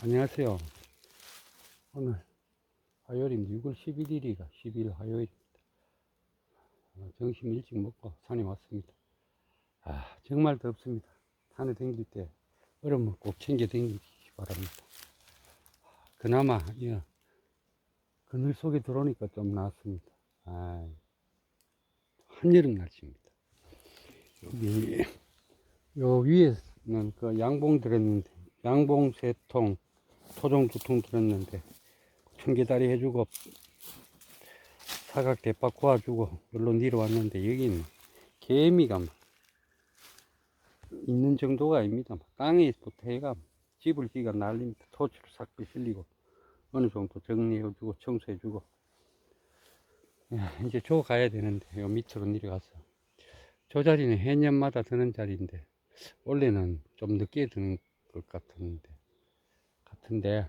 안녕하세요. 오늘 화요일입니다. 6월 11일이가 10일 화요일입니다. 어, 점심 일찍 먹고 산에 왔습니다. 아, 정말 덥습니다. 산에 댕길 때 얼음을 꼭 챙겨 댕기시기 바랍니다. 그나마, 예, 그늘 속에 들어오니까 좀 나았습니다. 아, 한여름 날씨입니다. 여기, 요 위에는 그 양봉 들었는데, 양봉 세 통, 토종 두통 들었는데, 청계다리 해주고, 사각 대파 구워주고, 물로 내려왔는데, 여기는 개미가 막 있는 정도가 아닙니다. 막 땅에부터 해가 집을 지가 날립니다. 토치로 싹 비실리고, 어느 정도 정리해주고, 청소해주고, 야, 이제 저 가야 되는데, 요 밑으로 내려가서. 저 자리는 해년마다 드는 자리인데, 원래는 좀 늦게 드는 것 같은데, 같은데,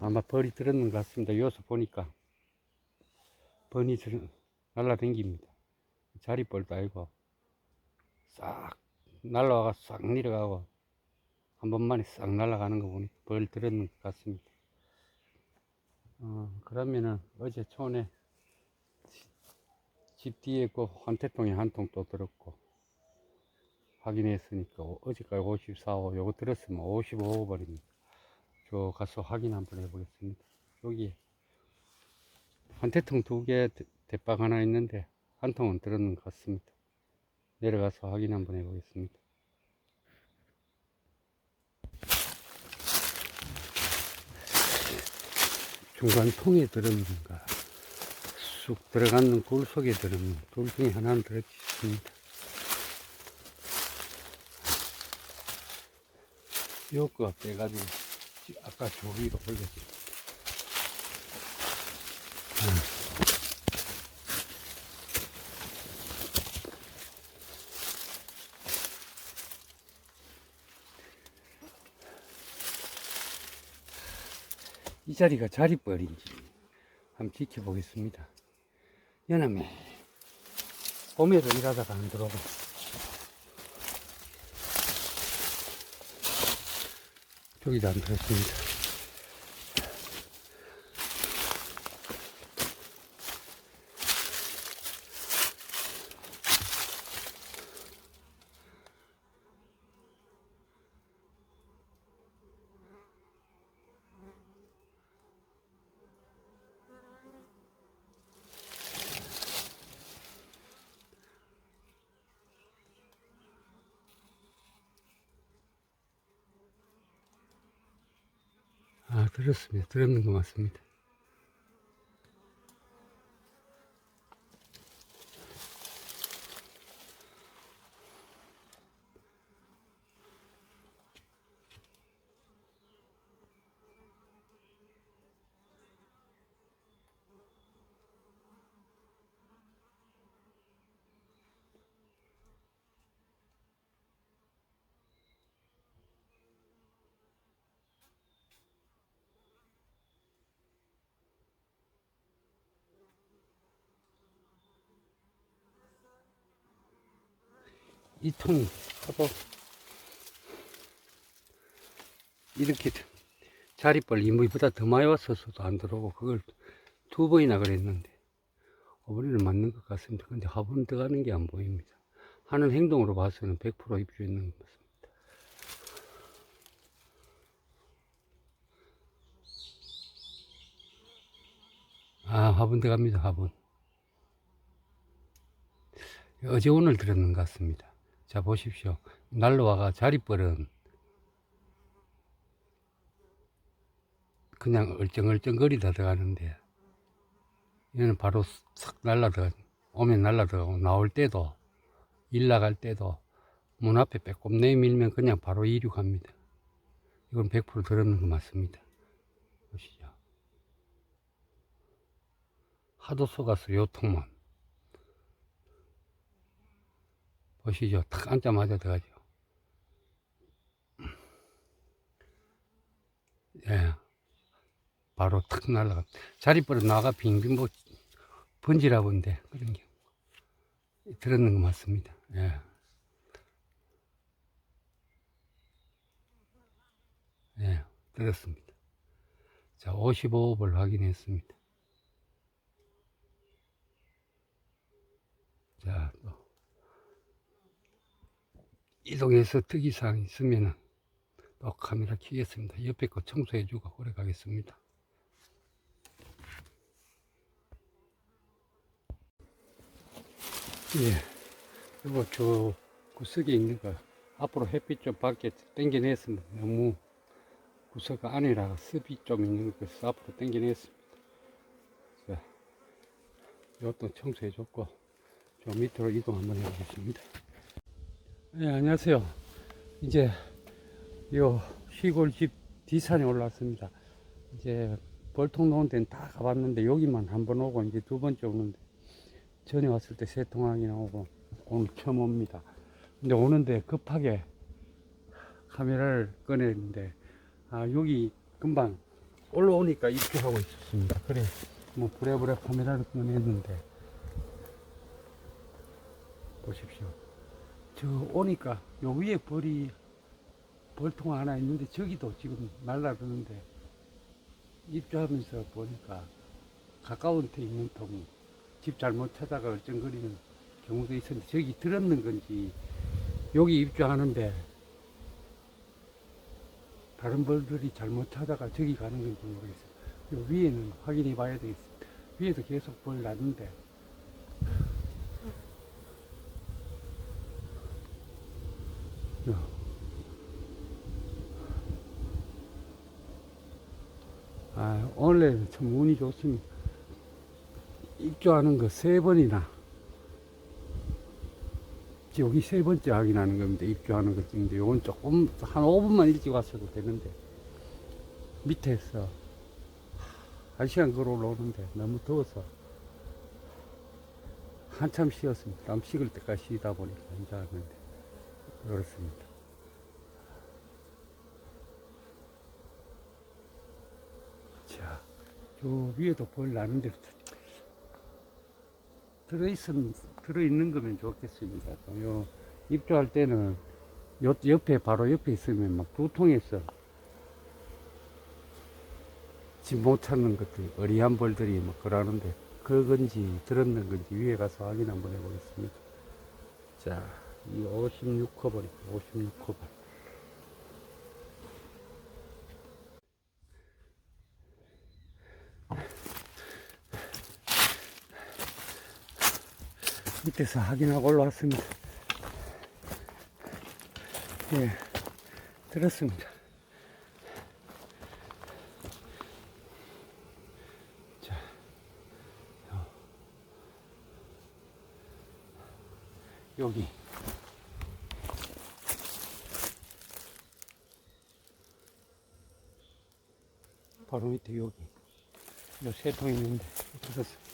아마 벌이 들었는 것 같습니다. 여기서 보니까, 벌이 들, 날라댕깁니다. 자리벌도 아니고, 싹, 날라와가 싹 내려가고, 한 번만에 싹 날아가는 거 보니 벌 들었는 것 같습니다. 어, 그러면은 어제 촌에 집 뒤에 그 환태통에 한 통 또 들었고 확인했으니까 어- 어제까지 54호 요거 들었으면 55호 벌입니다. 저 가서 확인 한번 해보겠습니다. 여기 환태통 두 개 대박 하나 있는데 한 통은 들었는 것 같습니다. 내려가서 확인 한번 해보겠습니다. 중간 통에 들었는가 쑥 들어가는 굴 속에 들으면 둘 중에 하나는 들어있습니다. 요거 빼가지고 아까 저 위로 올렸습니다. 이 자리가 자리벌인지 한번 지켜보겠습니다. 연암에 봄에도 일하다가 안 들어오고 저기도 안 들었습니다. 아, 들었습니다. 들었는 거 맞습니다. 이 통이 하도 이렇게 자리벌 이무보다 더 많이 왔어서도 안 들어오고 그걸 두 번이나 그랬는데 어머니는 맞는 것 같습니다. 근데 화분 들어가는 게 안 보입니다. 하는 행동으로 봐서는 100% 입주 있는 것 같습니다. 아, 화분 들어갑니다, 화분. 어제 오늘 들었는 것 같습니다. 자, 보십시오. 날로와가 자리벌은 그냥 얼쩡얼쩡거리다 들어가는데, 얘는 바로 싹 날라 들어가, 오면 날라 들어가고, 나올 때도, 일 나갈 때도, 문 앞에 빼꼼 내밀면 그냥 바로 이륙합니다. 이건 100% 들었는 거 맞습니다. 보시죠. 하도 속았어, 요 통만. 보시죠. 탁 앉자마자 들어가죠. 예. 바로 탁 날아가. 자리벌어 나가 빙빙 뭐, 번지라본데, 그런 게. 들었는 거 맞습니다. 예. 예. 들었습니다. 자, 55업을 확인했습니다. 자, 또 이동해서 특이사항 있으면은 또 카메라 켜겠습니다. 옆에 거 청소해주고 오래 가겠습니다. 예, 이거 저 구석에 있는 거 앞으로 햇빛 좀 밖에 당겨냈습니다. 너무 구석 안이라 습이 좀 있는 것서 앞으로 당겨냈습니다. 자, 이것도 청소해줬고 저 밑으로 이동 한번 해보겠습니다. 네, 안녕하세요. 이제 요 시골집 뒤산에 올라왔습니다. 이제 벌통 놓은 데는 다 가봤는데 여기만 한 번 오고 이제 두 번째 오는데 전에 왔을 때 세 통하기 나오고 오늘 처음 옵니다. 근데 오는데 급하게 카메라를 꺼냈는데 아 여기 금방 올라오니까 입주하고 있었습니다. 그래 뭐 부랴부랴 카메라를 꺼냈는데 보십시오. 저 오니까 요 위에 벌이 벌통 하나 있는데 저기도 지금 날라드는데 입주하면서 보니까 가까운 데 있는 통 집 잘못 찾아가 얼쩡거리는 경우도 있었는데 저기 들었는 건지 여기 입주하는데 다른 벌들이 잘못 찾아가 저기 가는 건지 모르겠어요. 요 위에는 확인해 봐야 되겠습니다. 위에도 계속 벌 났는데 아, 원래 참 운이 좋습니다. 입주하는 거 세 번이나. 여기 세 번째 확인하는 겁니다. 입주하는 것 중인데, 요건 조금, 한 5분만 일찍 왔어도 되는데, 밑에서 한 시간 걸어 올라오는데 너무 더워서 한참 쉬었습니다. 땀 식을 때까지 쉬다 보니까 혼자 하는데, 그렇습니다. 자, 저 위에도 벌 나는데 들어있으면 들어있는 거면 좋겠습니다. 요 입주할 때는 요 옆에 바로 옆에 있으면 막 두통해서 집 못 찾는 것들 어리한 벌들이 막 그러는데 그건지 들었는 건지 위에 가서 확인 한번 해보겠습니다. 자, 이 56커버입니다. 56커버. 밑에서 확인하고 올라왔습니다. 예, 들었습니다. 자, 요, 여기. 바로 밑에 여기. 요세통 있는데, 들었습니다.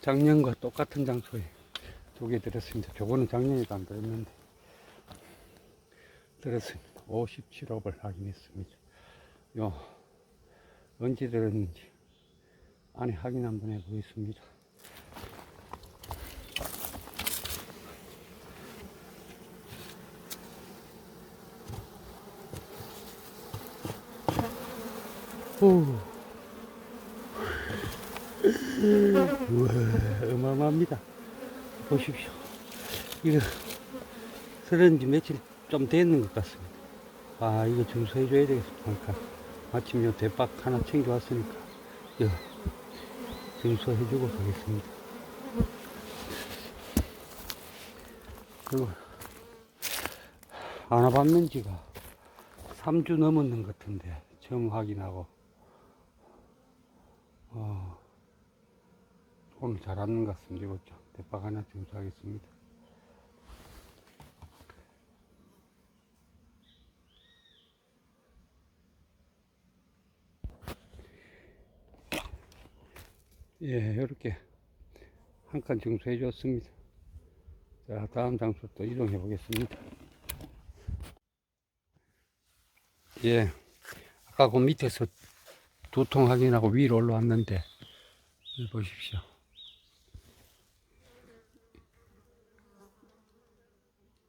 작년과 똑같은 장소에 두 개 들었습니다. 저거는 작년에도 안 들었는데 들었습니다. 57억을 확인했습니다. 요 언제 들었는지 안에 확인 한번 해보겠습니다. 어마어마합니다. 보십시오. 이거, 쓰는 지 며칠 좀 됐는 것 같습니다. 아, 이거 증수해줘야 되겠습니다. 그러니까 마침 요 대박 하나 챙겨왔으니까, 이거 증수해주고 가겠습니다. 그리고, 안 와봤는 지가 3주 넘었는 것 같은데, 처음 확인하고, 오늘 잘 왔는 것 같습니다. 이거 좀 대박 하나 증수하겠습니다. 예, 이렇게 한 칸 증수해 줬습니다. 자, 다음 장소 또 이동해 보겠습니다. 예, 아까 그 밑에서 두 통 확인하고 위로 올라왔는데, 보십시오.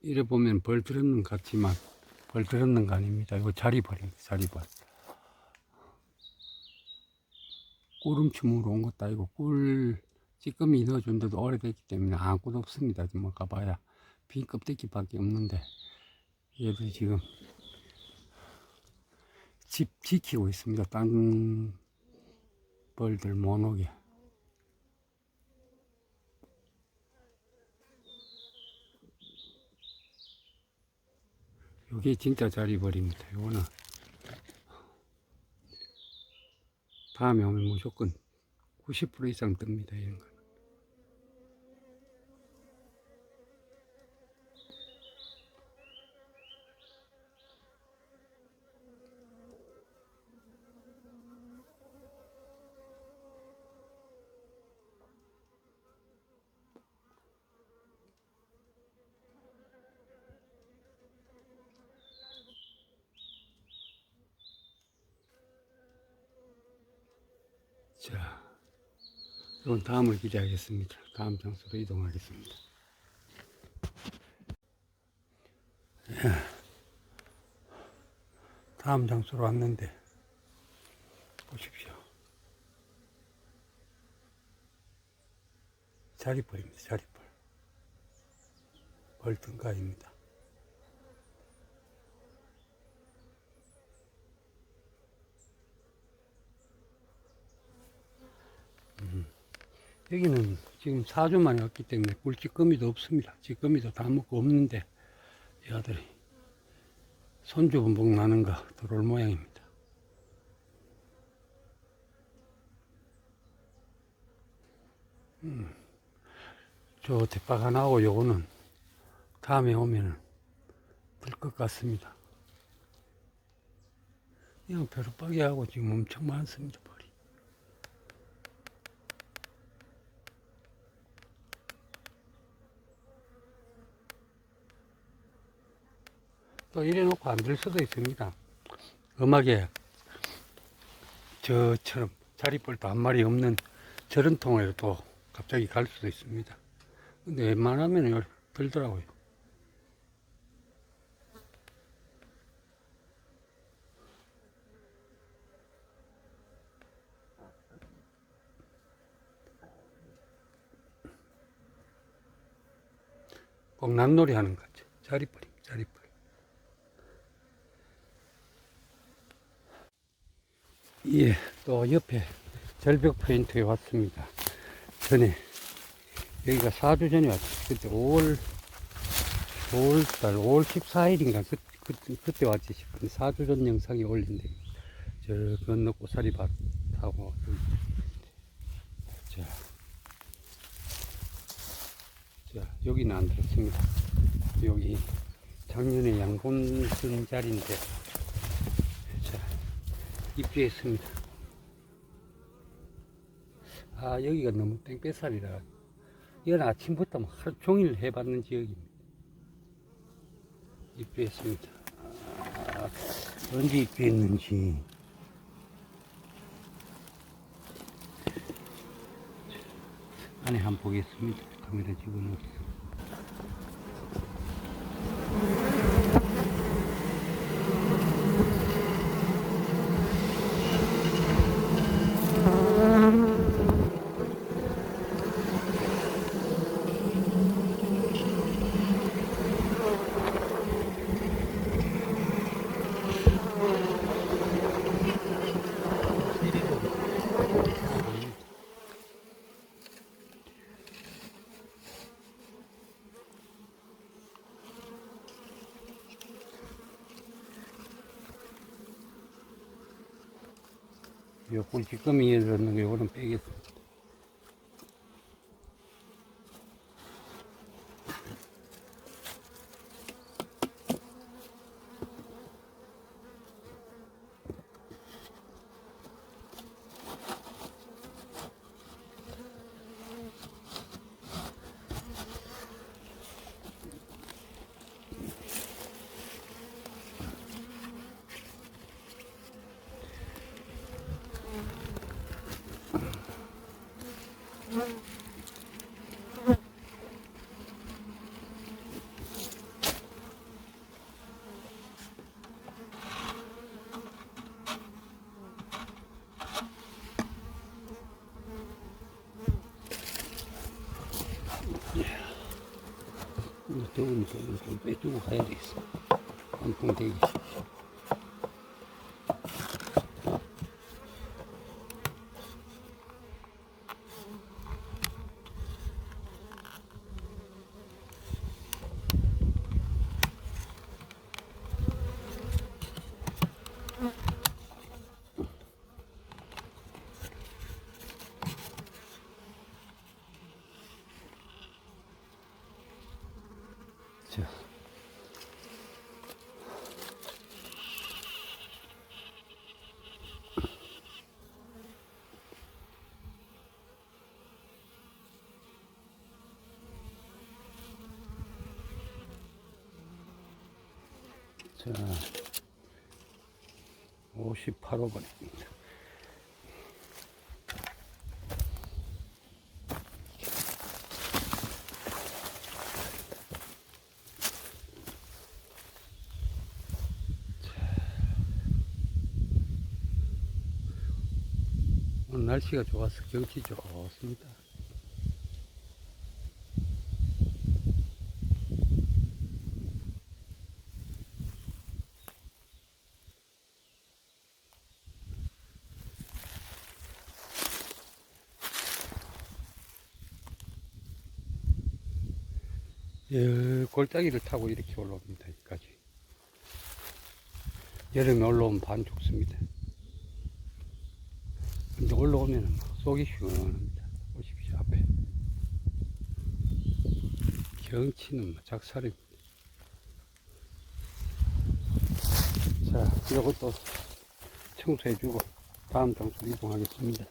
이래 보면 벌 들었는 것 같지만 벌 들었는 거 아닙니다. 이거 자리벌입니다. 자리벌. 꿀음침으로 온 것도 아니고 꿀 찌꺼미 넣어준 데도 오래됐기 때문에 아무것도 없습니다. 뭐 가봐야 빈 껍데기밖에 없는데 얘들 지금 집 지키고 있습니다. 딴 벌들 못 오게. 요게 진짜 자리벌입니다. 요거는 다음에 오면 무조건 90% 이상 뜹니다. 이런 거. 자, 이건 다음을 기대하겠습니다. 다음 장소로 이동하겠습니다. 예. 다음 장소로 왔는데 보십시오. 자리벌입니다. 자리벌. 벌등가입니다. 여기는 지금 4주 만에 왔기 때문에 꿀찌꺼미도 없습니다. 찌꺼미도 다 먹고 없는데 이 아들이 손주 분복 나는 거 들어올 모양입니다. 음, 저 대박 하나하고 요거는 다음에 오면은 될 것 같습니다. 그냥 벼룩박이하고 지금 엄청 많습니다. 또 이래 놓고 안 될 수도 있습니다. 음악에 저처럼 자리벌도 한 마리 없는 저런 통에도 또 갑자기 갈 수도 있습니다. 근데 웬만하면 들더라고요. 꼭 난놀이 하는 것 같죠. 자리벌이, 자리벌. 예, 또 옆에 절벽 포인트에 왔습니다. 전에, 여기가 4주 전에 왔죠. 그때 5월, 5월달, 5월 14일인가, 그, 그, 그때 왔지 싶은데, 4주 전 영상이 올린데, 저 건너 고사리 밭 하고, 자, 자, 여기는 안 들었습니다. 여기 작년에 양본 쓴 자리인데, 자, 입주했습니다. 아, 여기가 너무 땡볕살이라. 이건 아침부터 막 하루 종일 해봤는 지역입니다. 입주했습니다. 아, 언제 입주했는지. 안에 한번 보겠습니다. 카메라 집어넣었어. 요 꿀찌꺼미에 들었 는거 요거는 빼겠습니다. 이거는 좀 빼주고 가야 되겠어. 환풍대기. 자. 자, 58호번입니다. 오늘 날씨가 좋아서 경치 좋습니다. 예, 골짜기를 타고 이렇게 올라옵니다. 여기까지. 여름에 올라오면 반 죽습니다. 근데 올라오면 속이 시원합니다. 보십시오, 앞에. 경치는 뭐 작살입니다. 자, 이것도 청소해주고 다음 장소로 이동하겠습니다.